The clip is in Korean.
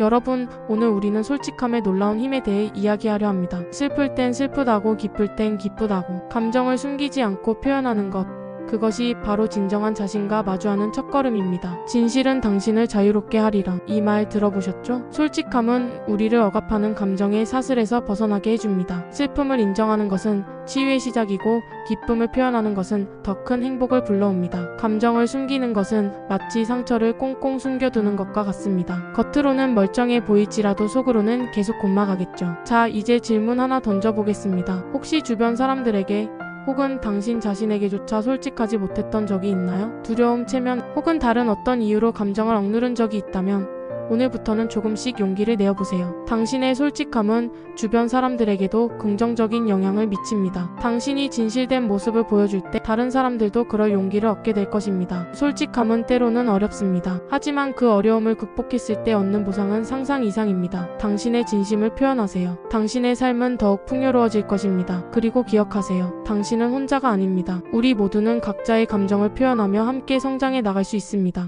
여러분, 오늘 우리는 솔직함의 놀라운 힘에 대해 이야기하려 합니다. 슬플 땐 슬프다고, 기쁠 땐 기쁘다고. 감정을 숨기지 않고 표현하는 것. 그것이 바로 진정한 자신과 마주하는 첫걸음입니다. 진실은 당신을 자유롭게 하리라. 이 말 들어보셨죠? 솔직함은 우리를 억압하는 감정의 사슬에서 벗어나게 해줍니다. 슬픔을 인정하는 것은 치유의 시작이고 기쁨을 표현하는 것은 더 큰 행복을 불러옵니다. 감정을 숨기는 것은 마치 상처를 꽁꽁 숨겨두는 것과 같습니다. 겉으로는 멀쩡해 보일지라도 속으로는 계속 곤막하겠죠. 자, 이제 질문 하나 던져보겠습니다. 혹시 주변 사람들에게 혹은 당신 자신에게조차 솔직하지 못했던 적이 있나요? 두려움, 체면, 혹은 다른 어떤 이유로 감정을 억누른 적이 있다면 오늘부터는 조금씩 용기를 내어보세요. 당신의 솔직함은 주변 사람들에게도 긍정적인 영향을 미칩니다. 당신이 진실된 모습을 보여줄 때 다른 사람들도 그럴 용기를 얻게 될 것입니다. 솔직함은 때로는 어렵습니다. 하지만 그 어려움을 극복했을 때 얻는 보상은 상상 이상입니다. 당신의 진심을 표현하세요. 당신의 삶은 더욱 풍요로워질 것입니다. 그리고 기억하세요. 당신은 혼자가 아닙니다. 우리 모두는 각자의 감정을 표현하며 함께 성장해 나갈 수 있습니다.